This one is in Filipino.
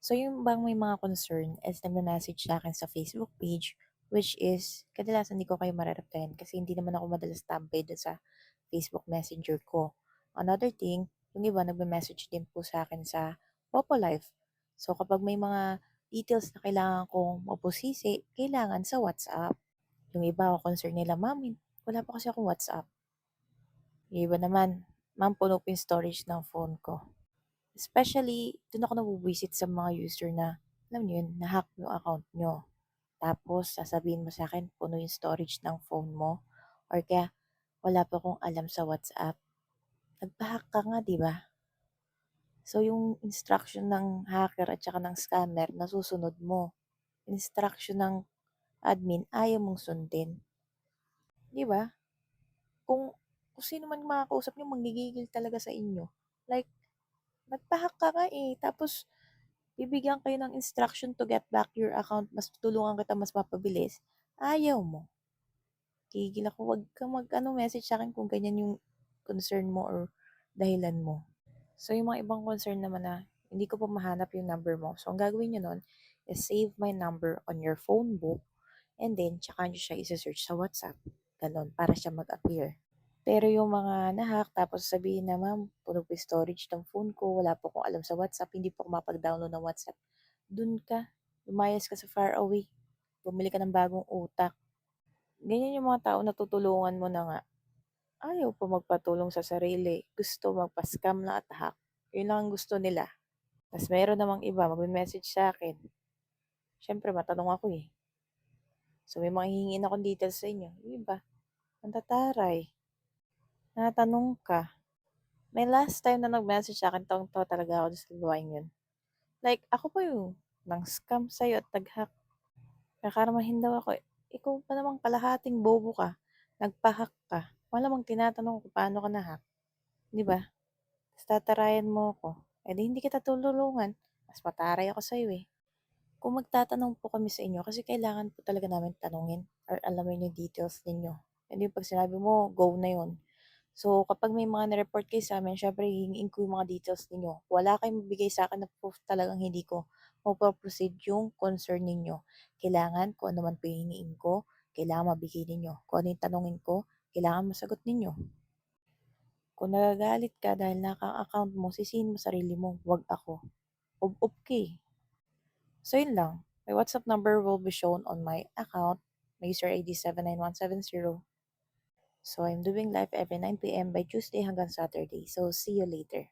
So, yung bang may mga concern is nagme-message sa'kin sa Facebook page, which is kadalasan hindi ko kayo mare-replyan kasi hindi naman ako madalas tambay dun sa Facebook Messenger ko. Another thing, yung iba nagme-message din po sa'kin sa Popo Live. So, kapag may mga details na kailangan kong mabusisi, kailangan sa WhatsApp. Yung iba concern nila, "Ma'am, wala pa kasi akong WhatsApp." Yung iba naman, "Ma'am, puno po yung storage ng phone ko." Especially, dun ako nabubwisit sa mga user na, alam niyo yun, na-hack yung account niyo. Tapos sasabihin mo sa'kin puno yung storage ng phone mo or kaya wala pa akong alam sa WhatsApp. Nagpa-hack ka nga, 'di ba? So, yung instruction ng hacker at saka ng scammer nasusunod mo. Instruction ng admin ayaw mong sundin. 'Di ba? Kung kung sino man makakausap niyo manggigigil talaga sa inyo. Like, nagpa-hack ka nga, eh, tapos bibigyan kayo ng instruction to get back your account, mas tutulungan kita mas mapabilis, ayaw mo. Gigil ako, wag kang mag-ano message sa'kin kung ganyan yung concern mo or dahilan mo. So, yung mga ibang concern naman na hindi ko pa mahanap yung number mo. So, ang gagawin niyo nun is save my number on your phone book and then tsaka niyo siya ise-search sa WhatsApp, gano'n, para siya mag-appear. Pero yung mga na-hack tapos sasabihin na, "Ma'am, puno po storage ng phone ko, wala po akong alam sa WhatsApp, hindi po ako makapag-download ng WhatsApp." Dun ka, lumayas ka sa far away, bumili ka ng bagong utak. Ganyan yung mga tao na tutulungan mo na nga, ayaw pa magpatulong sa sarili, gusto magpa-scam lang at hack. Yun lang ang gusto nila. Tas meron namang iba magme-message sa'kin. Siyempre matanong ako, eh. So, may mga hihingin akong details sa inyo, yung iba, mandataray. Tinatanong ka. May last time na nag-message sa'kin tawang-tawa talaga ako dun sa babaeng yun. Like, ako pa yung nang-scam sa'yo at nag-hack. Kakarmahin daw ako, ikaw pa namang kalahating bobo ka, nagpa-hack ka, malamang tinatanong kung paano ka na-hack, 'di ba? Tas tatarayan mo ako, eh, di hindi kita tutulungan, mas mataray ako sa'yo, eh. Kung magtatanong po kami sa inyo kasi kailangan po talaga namin tanungin or alamin yung details ninyo. Hindi 'pag sinabi mo, go na yun. So, kapag may mga na-report kayo sa'min siyempre hihingiin ko yung mga details ninyo. Wala kayong mabibigay sa'kin na proof talagang hindi ko mapro-proceed yung concern ninyo. Kailangan kung ano man po yung ko, kailangan mabigay ninyo. Kung ano yung tanungin ko, kailangan masagot ninyo. Kung nagagalit ka dahil na ang account mo, sisihin mo sarili mo, 'wag ako. Ka, eh. So, yun lang. My WhatsApp number will be shown on my account, my user ID 79170. So, I'm doing live every 9 PM by Tuesday hanggang Saturday. So, see you later.